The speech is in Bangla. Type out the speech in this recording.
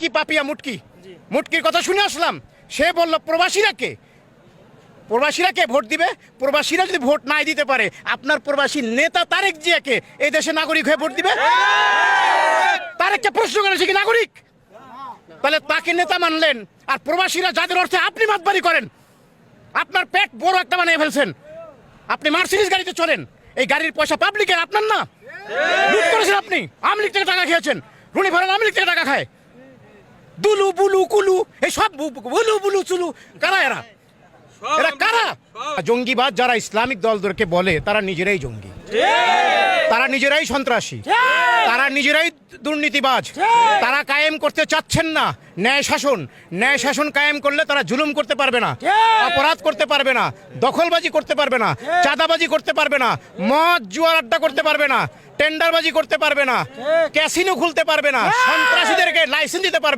কি পাপিয়া মুটকি। মুটকির কথা শুনে আসলাম। সে বলল প্রবাসীরা কে? প্রবাসীরা কে ভোট দিবে? প্রবাসীরা যদি ভোট নাই দিতে পারে আপনার প্রবাসী নেতা তারেক জিয়াকে এই দেশে নাগরিক হয়ে ভোট দিবে? তারেককে প্রশ্ন করেছে কি নাগরিক? তাহলে তাকে নেতা মানলেন আর প্রবাসীরা যাদের অর্থে আপনি মাতবাড়ি করেন আপনার পেট বড় একটা বানিয়ে ফেলছেন। আপনি মার্সিডিজ গাড়িতে চলেন এই গাড়ির পয়সা পাবলিকের আপনার না? লুট করেছেন আপনি আওয়ামী লীগ থেকে টাকা খেয়েছেন। রুনি ভরেন আওয়ামী লীগ থেকে টাকা খায়। দুলু বুলু কুলু এই সব বু- বু- বুলু বুলু চুলু। কারা এরা? এরা কারা? জঙ্গিবাদ যারা ইসলামিক দলদেরকে বলে তারা নিজেরাই জঙ্গি। তারা নিজেরাই সন্ত্রাসী। তারা নিজেরাই দুর্নীতিবাজ। তারা কায়েম করতে চাচ্ছেন না। ন্যায় শাসন। ন্যায় শাসন কায়েম করলে তারা জুলুম করতে পারবে না। অপরাধ করতে পারবে না। দখলবাজি করতে পারবে না। চাঁদাবাজি করতে পারবে না। মদ জুয়ার আড্ডা করতে পারবে না। টেন্ডারবাজি করতে পারবে না। ক্যাসিনো খুলতে পারবে না। সন্ত্রাসীদেরকে লাইসেন্স দিতে পারবে